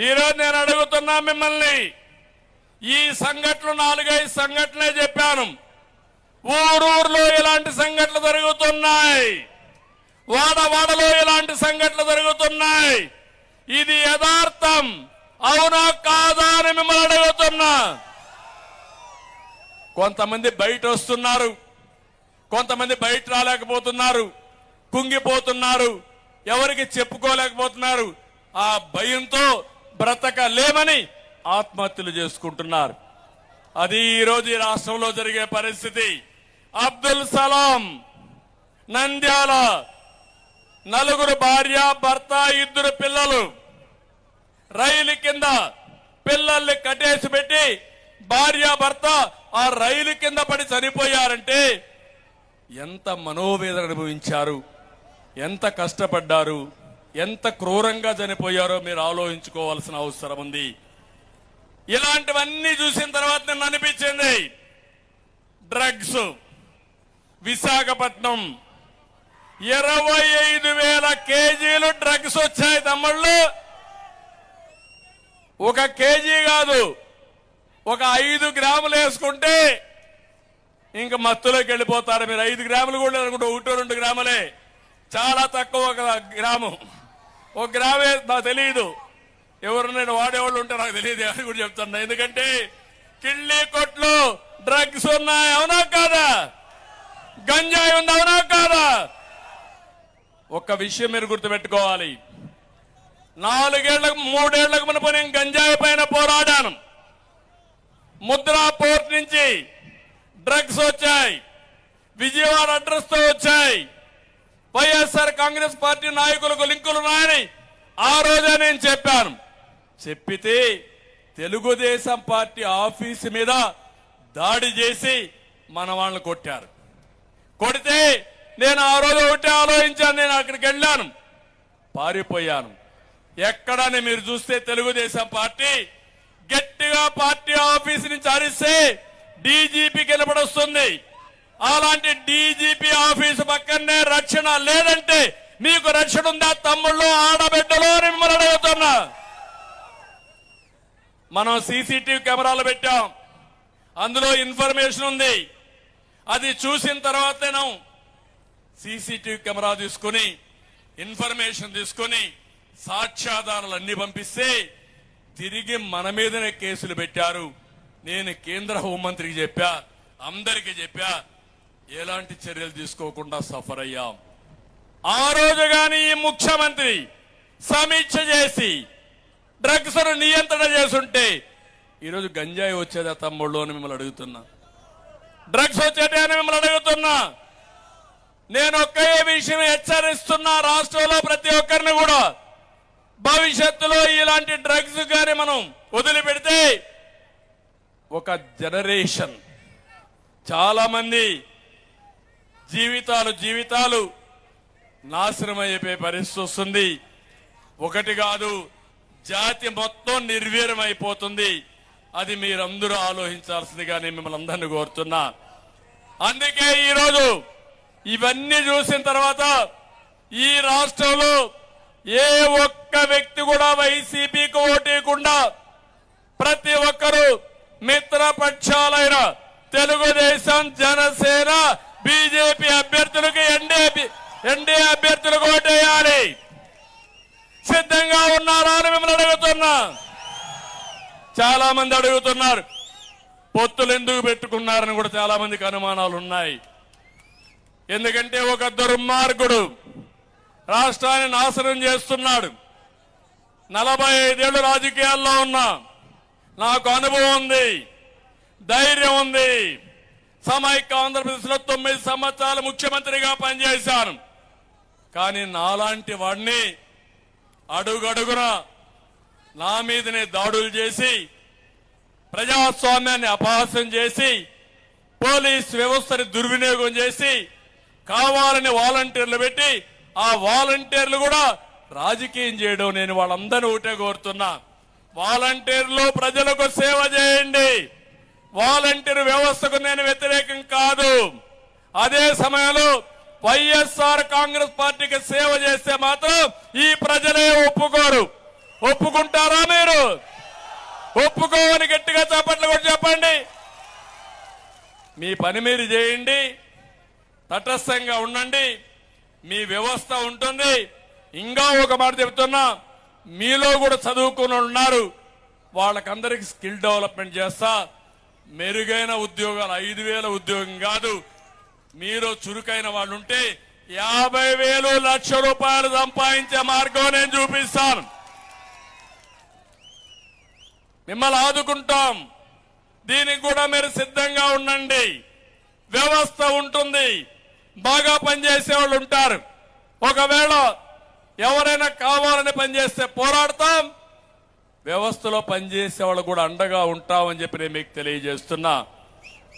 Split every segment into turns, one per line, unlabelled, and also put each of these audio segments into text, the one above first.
ఈరోజు నేను అడుగుతున్నా మిమ్మల్ని. ఈ సంఘటనలు నాలుగైదు సంఘటనలే చెప్పాను. ఊరూరులో ఇలాంటి సంఘటనలు జరుగుతున్నాయి. వాడ వాడలో ఇలాంటి సంఘటనలు జరుగుతున్నాయి. ఇది యథార్థం. అవునా కాదా అని మిమ్మల్ని అడుగుతున్నా. కొంతమంది బయట వస్తున్నారు. కొంతమంది బయట రాలేకపోతున్నారు. కుంగిపోతున్నారు. ఎవరికి చెప్పుకోలేకపోతున్నారు. ఆ భయంతో బ్రతకలేమని ఆత్మహత్యలు చేసుకుంటున్నారు. అది ఈరోజు ఈ రాష్ట్రంలో జరిగే పరిస్థితి. అబ్దుల్ సలాం నంద్యాల నలుగురు భార్య భర్త ఇద్దరు పిల్లలు రైలు కింద పిల్లల్ని కట్టేసి పెట్టి భార్య భర్త ఆ రైలు కింద పడి చనిపోయారంటే ఎంత మనోవేదన అనుభవించారు? ఎంత కష్టపడ్డారు? ఎంత క్రూరంగా చనిపోయారో మీరు ఆలోచించుకోవాల్సిన అవసరం ఉంది. ఇలాంటివన్నీ చూసిన తర్వాత నేను అనిపించింది. డ్రగ్స్ విశాఖపట్నం ఇరవై ఐదు వేల కేజీలు డ్రగ్స్ వచ్చాయి తమ్ముళ్ళు. ఒక కేజీ కాదు ఒక ఐదు గ్రాములు వేసుకుంటే ఇంక మత్తులోకి వెళ్ళిపోతారు. మీరు ఐదు గ్రాములు కూడా అనుకుంటే ఒకటో రెండు గ్రాములే. చాలా తక్కువ ఒక గ్రాము. ఒక గ్రామే నాకు తెలియదు ఎవరు నేను వాడేవాళ్ళు ఉంటే నాకు తెలియదు అని కూడా చెప్తున్నా. ఎందుకంటే కిళ్ళీ కొట్లు డ్రగ్స్ ఉన్నాయి అవునా కాదా? గంజాయి ఉంది అవునా కాదా? ఒక్క విషయం మీరు గుర్తుపెట్టుకోవాలి. నాలుగేళ్ళకు మూడేళ్ళకు మునుపు నేను గంజాయి పైన పోరాడాను. ముద్రా పోర్ట్ నుంచి డ్రగ్స్ వచ్చాయి. విజయవాడ అడ్రస్తో వచ్చాయి. వైఎస్ఆర్ కాంగ్రెస్ పార్టీ నాయకులకు లింకులు ఉన్నాయని ఆ రోజే నేను చెప్పాను. చెప్పితే తెలుగుదేశం పార్టీ ఆఫీసు మీద దాడి చేసి మన వాళ్ళని కొట్టారు. కొడితే నేను ఆ రోజు ఒకటే ఆలోచించాను నేను అక్కడికి వెళ్ళాను. పారిపోయాను. ఎక్కడని మీరు చూస్తే తెలుగుదేశం పార్టీ గట్టిగా పార్టీ ఆఫీస్ నుంచి అరిస్తే డీజీపీ నిలబడొస్తుంది. అలాంటి డీజీపీ ఆఫీసు పక్కనే రక్షణ లేదంటే మీకు రక్షణ ఉందా తమ్ముళ్ళు ఆడబిడ్డలు అని మిమ్మల్ని అడుగుతున్నా. మనం సీసీటీవీ కెమెరాలు పెట్టాం. అందులో ఇన్ఫర్మేషన్ ఉంది. అది చూసిన తర్వాత సీసీటీవీ కెమెరా తీసుకుని ఇన్ఫర్మేషన్ తీసుకుని సాక్ష్యాధారాలు అన్ని పంపిస్తే తిరిగి మన మీదనే కేసులు పెట్టారు. నేను కేంద్ర హోంమంత్రికి చెప్పా అందరికి చెప్పా ఎలాంటి చర్యలు తీసుకోకుండా సఫర్ అయ్యాం. ఆ రోజు గాని ఈ ముఖ్యమంత్రి సమీక్ష చేసి డ్రగ్స్ నియంత్రణ చేస్తుంటే ఈరోజు గంజాయి వచ్చేదా తమ్ముళ్ళు అని మిమ్మల్ని అడుగుతున్నా. డ్రగ్స్ వచ్చేదే అని మిమ్మల్ని అడుగుతున్నా. నేను ఒకే విషయం హెచ్చరిస్తున్నా రాష్ట్రంలో ప్రతి ఒక్కరిని కూడా. భవిష్యత్తులో ఇలాంటి డ్రగ్స్ కానీ మనం వదిలిపెడితే ఒక జనరేషన్ చాలా మంది జీవితాలు జీవితాలు నాశనం పరిస్థితి వస్తుంది. ఒకటి కాదు జాతి మొత్తం నిర్వీర్యం అయిపోతుంది అది మీరందరూ ఆలోచించాల్సిందిగా నేను మిమ్మల్ని అందరినీ కోరుతున్నా. అందుకే ఈరోజు ఇవన్నీ చూసిన తర్వాత ఈ రాష్ట్రంలో ఏ ఒక్క వ్యక్తి కూడా వైసీపీకి ఓటేయకుండా ప్రతి ఒక్కరూ మిత్రపక్షాలైన తెలుగుదేశం జనసేన బీజేపీ అభ్యర్థులకు ఎన్డీఏ ఎన్డీఏ అభ్యర్థులకు ఓటేయాలి. సిద్ధంగా ఉన్నారా అని మిమ్మల్ని అడుగుతున్నా. చాలా మంది అడుగుతున్నారు. పొత్తులు ఎందుకు పెట్టుకున్నారని కూడా చాలా మందికి అనుమానాలు ఉన్నాయి. ఎందుకంటే ఒక దుర్మార్గుడు రాష్ట్రాన్ని నాశనం చేస్తున్నాడు. నలభై ఐదేళ్ళు రాజకీయాల్లో ఉన్నా. నాకు అనుభవం ఉంది. ధైర్యం ఉంది. సమైక్య ఆంధ్రప్రదేశ్లో తొమ్మిది సంవత్సరాలు ముఖ్యమంత్రిగా పనిచేశాను. కానీ నాలాంటి వాడిని అడుగడుగున నా మీదనే దాడులు చేసి ప్రజాస్వామ్యాన్ని అపహాస్యం చేసి పోలీస్ వ్యవస్థని దుర్వినియోగం చేసి కావాలని వాలంటీర్లు పెట్టి ఆ వాలంటీర్లు కూడా రాజకీయం చేయడం నేను వాళ్ళందరినీ ఒకటే కోరుతున్నా. వాలంటీర్లు ప్రజలకు సేవ చేయండి. వాలంటీర్ వ్యవస్థకు నేను వ్యతిరేకం కాదు. అదే సమయంలో వైఎస్ఆర్ కాంగ్రెస్ పార్టీకి సేవ చేస్తే మాత్రం ఈ ప్రజలే ఒప్పుకోరు. ఒప్పుకుంటారా మీరు? ఒప్పుకోవని గట్టిగా చప్పట్లు కూడా చెప్పండి. మీ పని మీరు చేయండి. తటస్థంగా ఉండండి. మీ వ్యవస్థ ఉంటుంది. ఇంకా ఒక మాట చెప్తున్నా మీలో కూడా చదువుకుని ఉన్నారు. వాళ్ళకందరికీ స్కిల్ డెవలప్మెంట్ చేస్తా. మెరుగైన ఉద్యోగాలు ఐదు వేల ఉద్యోగం కాదు. మీరు చురుకైన వాళ్ళు ఉంటే యాభై వేలు లక్ష రూపాయలు సంపాదించే మార్గం నేను చూపిస్తాను. మిమ్మల్ని ఆదుకుంటాం. దీనికి కూడా మీరు సిద్ధంగా ఉండండి. వ్యవస్థ ఉంటుంది. బాగా పనిచేసే వాళ్ళు ఉంటారు. ఒకవేళ ఎవరైనా కావాలని పనిచేస్తే పోరాడతాం. వ్యవస్థలో పనిచేసే వాళ్ళు కూడా అండగా ఉంటామని చెప్పి నేను మీకు తెలియజేస్తున్నా.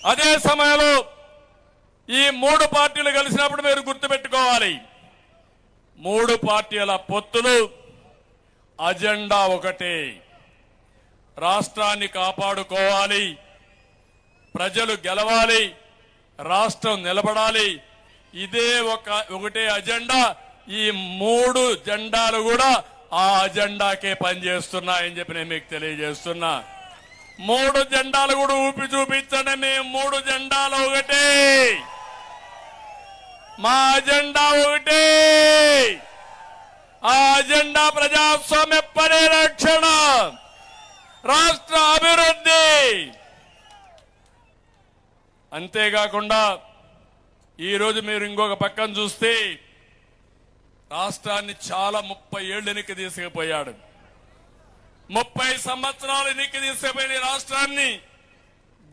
అదే సమయంలో ఈ మూడు పార్టీలు కలిసినప్పుడు మీరు గుర్తుపెట్టుకోవాలి. మూడు పార్టీల పొత్తులు అజెండా ఒకటే. రాష్ట్రాన్ని కాపాడుకోవాలి. ప్రజలు గెలవాలి. రాష్ట్రం నిలబడాలి. ఇదే ఒక ఒకటే అజెండా. ఈ మూడు జెండాలు కూడా ఆ అజెండాకే పనిచేస్తున్నాయని చెప్పి నేను మీకు తెలియజేస్తున్నా. మూడు జెండాలు కూడా ఊపి చూపించండి మేము మూడు జెండాలు ఒకటే. మా అజెండా ఒకటే. ఆ అజెండా ప్రజాస్వామ్య పరిరక్షణ రాష్ట్ర అభివృద్ధి. అంతేకాకుండా ఈరోజు మీరు ఇంకొక పక్కన చూస్తే రాష్ట్రాన్ని చాలా ముప్పై ఏళ్ళు వెనక్కి తీసుకుపోయాడు. ముప్పై సంవత్సరాలు వెనక్కి తీసుకుపోయిన రాష్ట్రాన్ని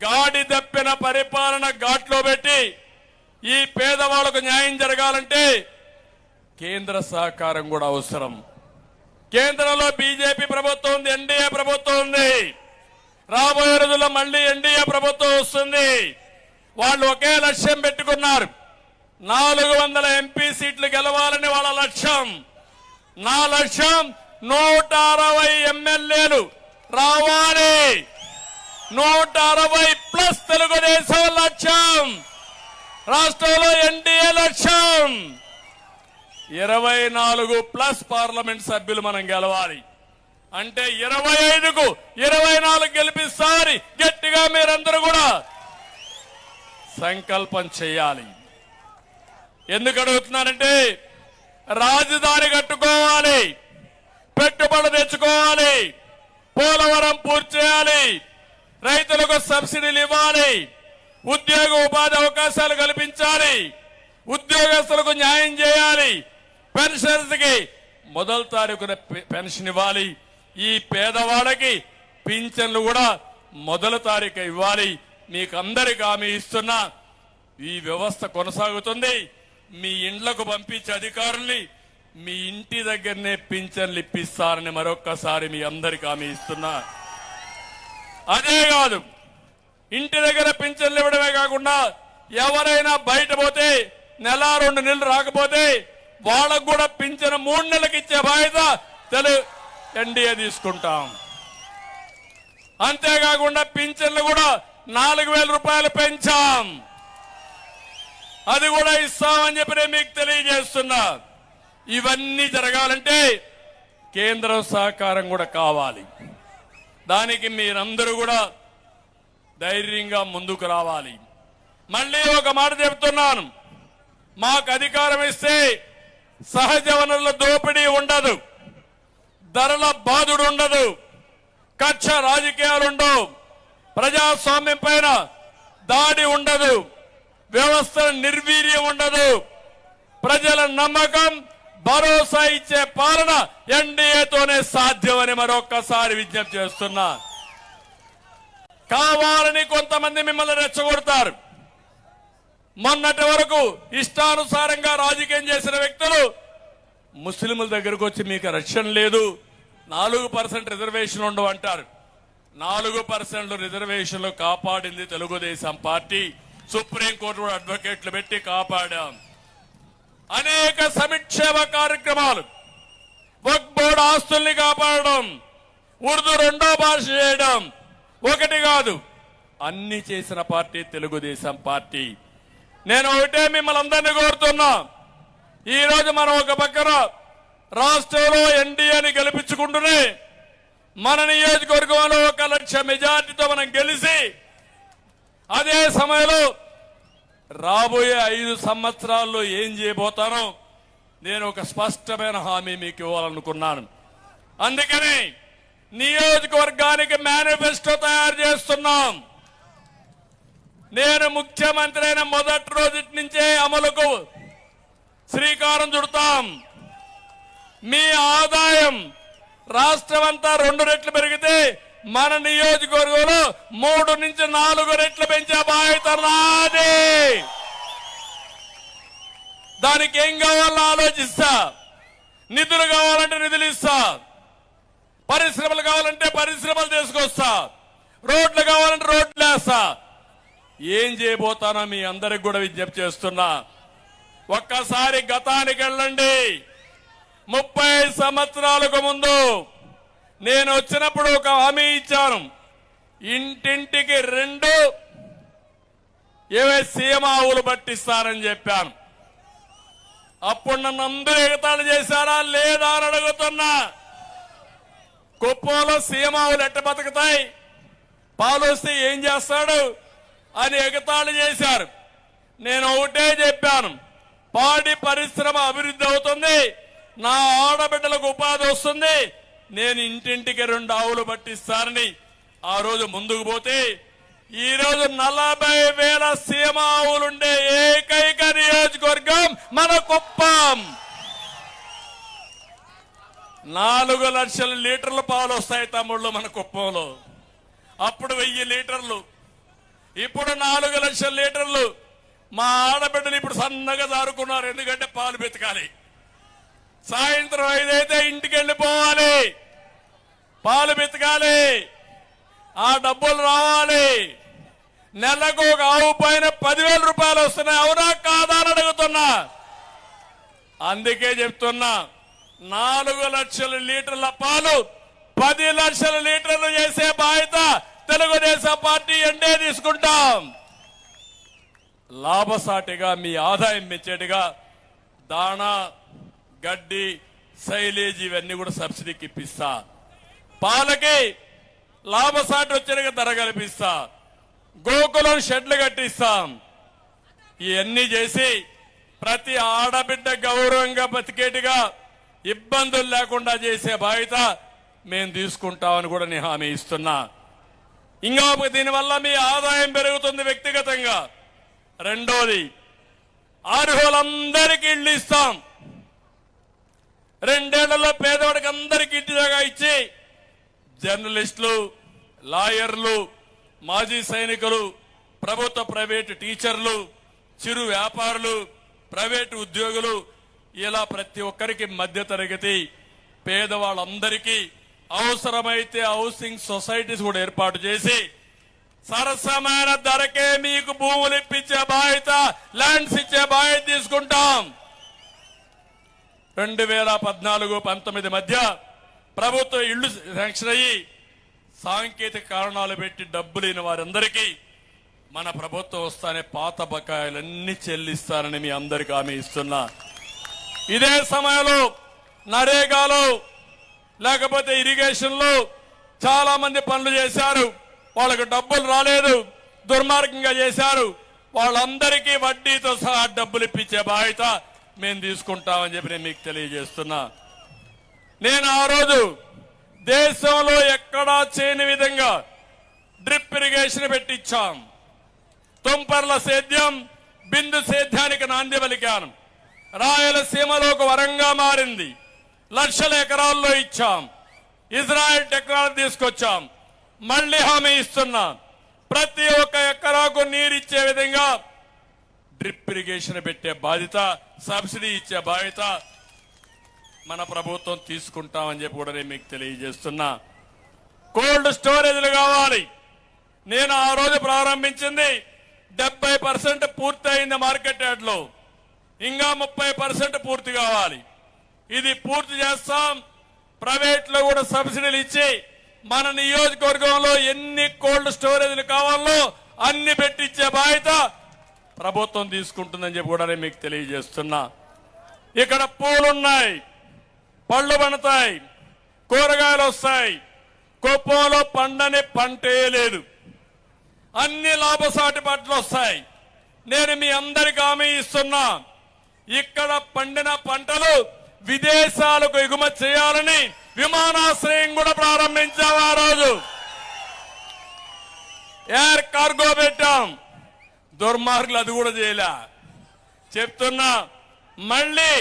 గాడి దప్పిన పరిపాలన ఘాట్లో పెట్టి ఈ పేదవాళ్ళకు న్యాయం జరగాలంటే కేంద్ర సహకారం కూడా అవసరం. కేంద్రంలో బీజేపీ ప్రభుత్వం ఉంది ఎన్డీఏ ప్రభుత్వం ఉంది. రాబోయే రోజుల్లో మళ్ళీ ఎన్డీఏ ప్రభుత్వం వస్తుంది. వాళ్ళు ఒకే లక్ష్యం పెట్టుకున్నారు. నాలుగు వందల ఎంపీ సీట్లు గెలవాలని వాళ్ళ లక్ష్యం. నా లక్ష్యం నూట అరవై ఎమ్మెల్యేలు రావాలి. నూట అరవై ప్లస్ తెలుగుదేశం లక్ష్యం. రాష్ట్రంలో ఎన్డీఏ లక్ష్యం. ఇరవై నాలుగు ప్లస్ పార్లమెంట్ సభ్యులు మనం గెలవాలి. అంటే ఇరవై ఐదుకు ఇరవై నాలుగు గెలిపిస్తారని గట్టిగా మీరందరూ కూడా సంకల్పం చేయాలి. ఎందుకు అడుగుతున్నానంటే రాజధాని కట్టుకోవాలి పెట్టుబడులు తెచ్చుకోవాలి పోలవరం పూర్తి చేయాలి రైతులకు సబ్సిడీలు ఇవ్వాలి ఉద్యోగ ఉపాధి అవకాశాలు కల్పించాలి ఉద్యోగస్తులకు న్యాయం చేయాలి పెన్షనర్స్కి మొదటి తారీఖున పె- పెన్షన్ ఇవ్వాలి ఈ పేదవాళ్ళకి పింఛన్లు కూడా మొదటి తారీఖు ఇవ్వాలి మీకు అందరికి హామీ ఇస్తున్నా. ఈ వ్యవస్థ కొనసాగుతుంది. మీ ఇండ్లకు పంపించే అధికారుల్ని మీ ఇంటి దగ్గరనే పింఛన్లు ఇప్పిస్తారని మరొక్కసారి మీ అందరికి హామీ ఇస్తున్నా. అదే కాదు ఇంటి దగ్గర పింఛన్లు ఇవ్వడమే కాకుండా ఎవరైనా బయట పోతే నెల రెండు నెలలు రాకపోతే వాళ్ళకు కూడా పింఛను మూడు నెలలకు ఇచ్చే బాధ్యత తెలు ఎన్డీఏ తీసుకుంటాం. అంతేకాకుండా పింఛన్లు కూడా నాలుగు వేల రూపాయలు పెంచాం. అది కూడా ఇస్తామని చెప్పి నేను మీకు తెలియజేస్తున్నా. ఇవన్నీ జరగాలంటే కేంద్రం సహకారం కూడా కావాలి. దానికి మీరందరూ కూడా ధైర్యంగా ముందుకు రావాలి. మళ్ళీ ఒక మాట చెప్తున్నాను. మాకు అధికారం ఇస్తే సహజ వనరుల దోపిడీ ఉండదు. ధరల బాధుడు ఉండదు. కక్ష రాజకీయాలు ఉండవు ప్రజాస్వామ్యం పైన దాడి ఉండదు. వ్యవస్థ నిర్వీర్యం ఉండదు. ప్రజల నమ్మకం భరోసా ఇచ్చే పాలన ఎన్డీఏతోనే సాధ్యమని మరొక్కసారి విజ్ఞప్తి చేస్తున్నా. కావాలని కొంతమంది మిమ్మల్ని రెచ్చగొడతారు. మొన్నటి వరకు ఇష్టానుసారంగా రాజకీయం చేసిన వ్యక్తులు ముస్లింల దగ్గరకు వచ్చి మీకు రక్షణ లేదు నాలుగు పర్సెంట్ రిజర్వేషన్ ఉండవు అంటారు. నాలుగు పర్సెంట్ రిజర్వేషన్లు కాపాడింది తెలుగుదేశం పార్టీ. సుప్రీంకోర్టు కూడా అడ్వకేట్లు పెట్టి కాపాడాం. అనేక సమిక్షేమ కార్యక్రమాలు వక్ బోర్డు ఆస్తుల్ని కాపాడడం ఉర్దూ రెండో భాష చేయడం ఒకటి కాదు అన్ని చేసిన పార్టీ తెలుగుదేశం పార్టీ. నేను ఒకటే మిమ్మల్ని అందరినీ కోరుతున్నా ఈరోజు మనం ఒక పక్కన రాష్ట్రంలో ఎన్డీఏని గెలిపించుకుంటూనే మన నియోజకవర్గంలో ఒక లక్ష మెజార్టీతో మనం గెలిచి అదే సమయంలో రాబోయే ఐదు సంవత్సరాల్లో ఏం చేయబోతానో నేను ఒక స్పష్టమైన హామీ మీకు ఇవ్వాలనుకున్నాను. అందుకని నియోజకవర్గానికి మేనిఫెస్టో తయారు చేస్తున్నాం. నేను ముఖ్యమంత్రి అయిన మొదటి రోజు నుంచే అమలుకు శ్రీకారం చుడతాం. మీ ఆదాయం రాష్ట్రం అంతా రెండు రెట్లు పెరిగితే మన నియోజకవర్గంలో మూడు నుంచి నాలుగు రెట్లు పెంచే బాధ్యత నాది. దానికి ఏం కావాలో ఆలోచిస్తా. నిధులు కావాలంటే నిధులు ఇస్తా. పరిశ్రమలు కావాలంటే పరిశ్రమలు తీసుకొస్తా. రోడ్లు కావాలంటే రోడ్లు వేస్తా. ఏం చేయబోతానో మీ అందరికి కూడా విజ్ఞప్తి చేస్తున్నా. ఒక్కసారి గతానికి వెళ్ళండి. ముప్పై సంవత్సరాలకు ముందు నేను వచ్చినప్పుడు ఒక హామీ ఇచ్చాను. ఇంటింటికి రెండు ఏవే సీఎం ఆవులు పట్టిస్తారని చెప్పాను. అప్పుడు నన్ను అందరూ ఎగతాళి చేశారా లేదా అని అడుగుతున్నా. కుప్పంలో సీమావులు ఎట్ట బతుకుతాయి? పాలు వస్తే ఏం చేస్తాడు? అని ఎగతాళి చేశారు. నేను ఒకటే చెప్పాను. పాడి పరిశ్రమ అభివృద్ధి అవుతుంది. నా ఆడబిడ్డలకు ఉపాధి వస్తుంది. నేను ఇంటింటికి రెండు ఆవులు పట్టిస్తానని ఆ రోజు ముందుకు పోతే ఈ రోజు నలభై వేల సీమ ఆవులుండే ఏకైక నియోజకవర్గం మన కుప్పం. నాలుగు లక్షల లీటర్ల పాలు వస్తాయి తమ్ముళ్ళు మన కుప్పంలో. అప్పుడు వెయ్యి లీటర్లు. ఇప్పుడు నాలుగు లక్షల లీటర్లు. మా ఆడబిడ్డలు ఇప్పుడు సన్నగా దారుకున్నారు ఎందుకంటే పాలు బెతకాలి. సాయంత్రం ఐదైతే ఇంటికి వెళ్ళిపోవాలి పాలు బెతకాలి ఆ డబ్బులు రావాలి. నెలకు ఒక ఆవు పైన పదివేల రూపాయలు వస్తున్నాయి. అవునా కాదా అని అడుగుతున్నా. అందుకే చెప్తున్నా నాలుగు లక్షల లీటర్ల పాలు పది లక్షల లీటర్లు చేసే బాధ్యత తెలుగుదేశం పార్టీ ఎండే తీసుకుంటాం. లాభసాటిగా మీ ఆదాయం పెంచేట్టుగా దాణా గడ్డి సైలేజ్ ఇవన్నీ కూడా సబ్సిడీకి ఇప్పిస్తా పాలకి లాభసాటి వచ్చేట్టుగా ధర కల్పిస్తా. గోకులం షెడ్లు కట్టిస్తాం. ఇవన్నీ చేసి ప్రతి ఆడబిడ్డ గౌరవంగా బతికేట్టుగా ఇబ్బందులు లేకుండా చేసే బాధ్యత మేము తీసుకుంటామని కూడా నేను హామీ ఇస్తున్నా. ఇంకా దీనివల్ల మీ ఆదాయం పెరుగుతుంది వ్యక్తిగతంగా. రెండోది అర్హులందరికీ ఇళ్ళు ఇస్తాం. రెండేళ్ళలో పేదవాడికి అందరికీ ఇంటిదాగా ఇచ్చి జర్నలిస్టులు లాయర్లు మాజీ సైనికులు ప్రభుత్వ ప్రైవేటు టీచర్లు చిరు వ్యాపారులు ప్రైవేటు ఉద్యోగులు ఇలా ప్రతి ఒక్కరికి మధ్యతరగతి పేదవాళ్ళందరికీ అవసరమైతే హౌసింగ్ సొసైటీస్ కూడా ఏర్పాటు చేసి సరసమైన ధరకే మీకు భూములు ఇప్పించే బాధ్యత ల్యాండ్స్ ఇచ్చే బాధ్యత తీసుకుంటాం. రెండు వేల పద్నాలుగు పంతొమ్మిది మధ్య ప్రభుత్వ ఇళ్ళు శాంక్షన్ అయ్యి సాంకేతిక కారణాలు పెట్టి డబ్బులు లేని వారందరికీ మన ప్రభుత్వం వస్తానే పాత బకాయిలన్నీ చెల్లిస్తానని మీ అందరికీ హామీ ఇస్తున్నా. ఇదే సమయంలో నరేగాలో లేకపోతే ఇరిగేషన్లో చాలా మంది పనులు చేశారు. వాళ్ళకు డబ్బులు రాలేదు. దుర్మార్గంగా చేశారు. వాళ్ళందరికీ వడ్డీతో సహా డబ్బులు ఇప్పించే బాధ్యత మేము తీసుకుంటామని చెప్పి నేను మీకు తెలియజేస్తున్నా. నేను ఆ రోజు దేశంలో ఎక్కడా చేయని విధంగా డ్రిప్ ఇరిగేషన్ పెట్టించాం తుంపర్ల సేద్యం బిందు సేద్యానికి నాంది పలికాను. రాయలసీమలో ఒక వరంగా మారింది. లక్షల ఎకరాల్లో ఇచ్చాం. ఇజ్రాయెల్ టెక్నాలజీ తీసుకొచ్చాం. మళ్ళీ హామీ ఇస్తున్నాం. ప్రతి ఒక్క ఎకరాకు నీరిచ్చే విధంగా డ్రిప్ ఇరిగేషన్ పెట్టే బాధ్యత సబ్సిడీ ఇచ్చే బాధ్యత మన ప్రభుత్వం తీసుకుంటామని చెప్పి కూడా నేను మీకు తెలియజేస్తున్నా. కోల్డ్ స్టోరేజ్లు కావాలి. నేను ఆ రోజు ప్రారంభించింది డెబ్బై పర్సెంట్ పూర్తి అయింది మార్కెట్ యార్డ్లో. ఇంకా ముప్పై పర్సెంట్ పూర్తి కావాలి. ఇది పూర్తి చేస్తాం. ప్రైవేట్లో కూడా సబ్సిడీలు ఇచ్చి మన నియోజకవర్గంలో ఎన్ని కోల్డ్ స్టోరేజ్లు కావాలో అన్ని పెట్టించే బాధ్యత ప్రభుత్వం తీసుకుంటుందని చెప్పి కూడా నేను మీకు తెలియజేస్తున్నా. ఇక్కడ పూలున్నాయి పళ్ళు పండుతాయి కూరగాయలు వస్తాయి కుప్పంలో పండని పంటే లేదు. అన్ని లాభసాటి పంటలు వస్తాయి. నేను మీ అందరికి హామీ ఇస్తున్నా ఇక్కడ పండిన పంటలు విదేశాలకు ఎగుమతి చేయాలని విమానాశ్రయం కూడా ప్రారంభించాము ఆ రోజు. ఎయిర్ కార్గో పెట్టాం. దుర్మార్గులు అది కూడా చేయలే. చెప్తున్నా మళ్ళీ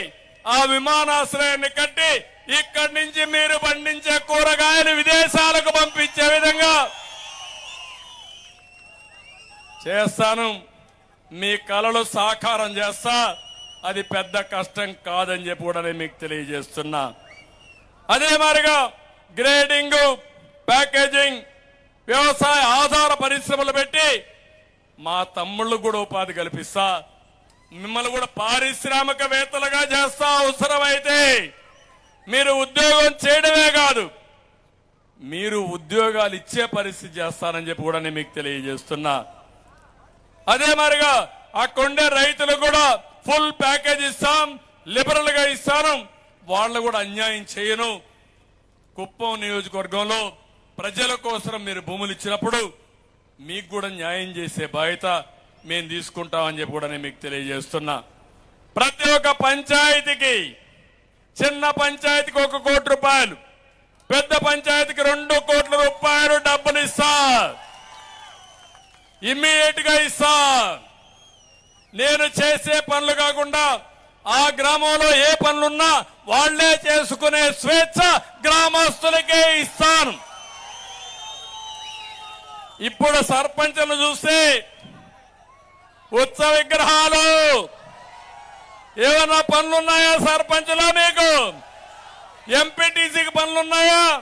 ఆ విమానాశ్రయాన్ని కట్టి ఇక్కడి నుంచి మీరు పండించే కూరగాయలు విదేశాలకు పంపించే విధంగా చేస్తాను. మీ కళలు సాకారం చేస్తా. అది పెద్ద కష్టం కాదని చెప్పి కూడా నేను మీకు తెలియజేస్తున్నా. అదే మారిగా గ్రేడింగ్ ప్యాకేజింగ్ వ్యవసాయ ఆధార పరిశ్రమలు పెట్టి మా తమ్ముళ్ళు కూడా ఉపాధి కల్పిస్తా. మిమ్మల్ని కూడా పారిశ్రామికవేత్తలుగా చేస్తా అవసరమైతే మీరు ఉద్యోగం చేయడమే కాదు మీరు ఉద్యోగాలు ఇచ్చే పరిస్థితి చేస్తానని చెప్పి కూడా నేను మీకు తెలియజేస్తున్నా. అదే మరిగా అక్కడుండే రైతులు కూడా ఫుల్ ప్యాకేజ్ ఇస్తాం లిబరల్గా ఇస్తాను. వాళ్ళు కూడా అన్యాయం చేయను. కుప్పం నియోజకవర్గంలో ప్రజల కోసం మీరు భూములు ఇచ్చినప్పుడు మీకు కూడా న్యాయం చేసే బాధ్యత మేము తీసుకుంటామని చెప్పి కూడా నేను మీకు తెలియజేస్తున్నా. ప్రతి ఒక్క పంచాయతీకి చిన్న పంచాయతీకి ఒక కోటి రూపాయలు పెద్ద పంచాయతీకి రెండు కోట్ల రూపాయలు డబ్బులు ఇస్తా. ఇమ్మీడియట్గా ఇస్తా. నేను చేసే పనులు కాకుండా ఆ గ్రామంలో ఏ పనులున్నా వాళ్ళే చేసుకునే స్వేచ్ఛ గ్రామస్తులకే ఇస్తాను. ఇప్పుడు సర్పంచ్ను చూస్తే ఉత్సవ విగ్రహాలు. ఏమన్నా పనులున్నాయా సర్పంచ్లో మీకు? ఎంపీటీసీకి పనులున్నాయా?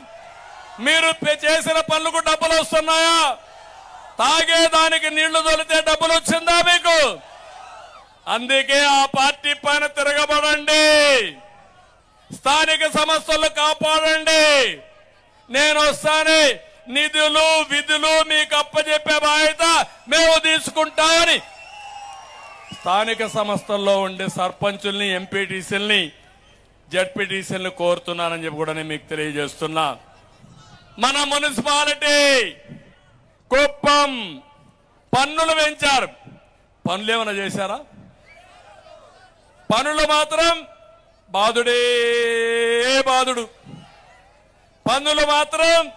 మీరు చేసిన పనులకు డబ్బులు వస్తున్నాయా? తాగేదానికి నీళ్ళు తొలితే డబ్బులు వచ్చిందా మీకు? అందుకే ఆ పార్టీ పైన తిరగబడండి. స్థానిక సమస్యలు కాపాడండి. నేను వస్తానే నిధులు విధులు మీకు అప్పచెప్పే బాధ్యత మేము తీసుకుంటామని. స్థానిక సంస్థల్లో ఉండే సర్పంచుల్ని ఎంపీటీసీల్ని జడ్పీటీసీల్ని కోరుతున్నానని చెప్పి కూడా నేను మీకు తెలియజేస్తున్నా. మన మున్సిపాలిటీ కుప్పం పన్నులు పెంచారు పనులు ఏమైనా చేశారా? పనులు మాత్రం బాధుడే బాధుడు. పన్నులు మాత్రం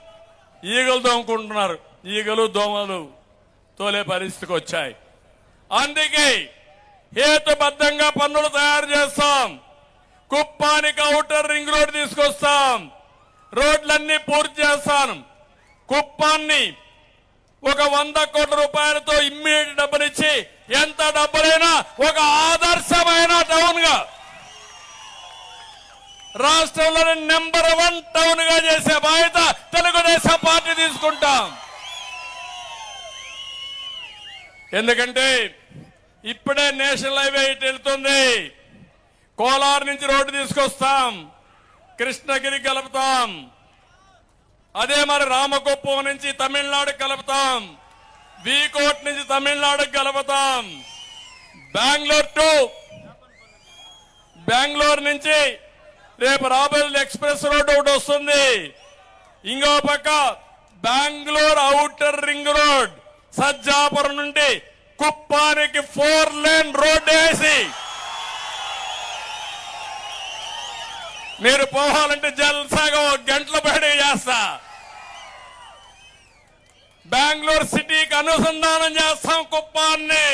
ఈగలు దోముకుంటున్నారు. ఈగలు దోమలు తోలే పరిస్థితికి వచ్చాయి. అందుకే హేతుబద్ధంగా పన్నులు తయారు చేస్తాం. కుప్పానికి అవుటర్ రింగ్ రోడ్ తీసుకొస్తాం. రోడ్లన్నీ పూర్తి చేస్తాను కుప్పాన్ని ఒక వంద కోట్ల రూపాయలతో ఇమ్మీడియట్ డబ్బునిచ్చి ఎంత డబ్బులైనా ఒక ఆదర్శమైన టౌన్గా రాష్ట్రంలోని నెంబర్ వన్ టౌన్గా చేసే బాధ్యత తెలుగుదేశం పార్టీ తీసుకుంటాం. ఎందుకంటే ఇప్పుడే నేషనల్ హైవే ఇటు వెళ్తుంది. కోలార్ నుంచి రోడ్డు తీసుకొస్తాం. కృష్ణగిరి కలుపుతాం. అదే మరి రామకుప్పం నుంచి తమిళనాడు కలుపుతాం. వీకోట్ నుంచి తమిళనాడు కలుపుతాం. బెంగళూరు టు బెంగళూరు నుంచి రేపు రాబెల్ ఎక్స్ప్రెస్ రోడ్ ఒకటి వస్తుంది. ఇంకో పక్క Bengaluru outer ring road Sajjapuram నుండి కుప్పానికి ఫోర్ లేన్ రోడ్ వేసి మీరు పోవాలంటే జల్సాగా ఒక గంటల బయట చేస్తా. బెంగళూరు సిటీకి అనుసంధానం చేస్తాం కుప్పాన్ని.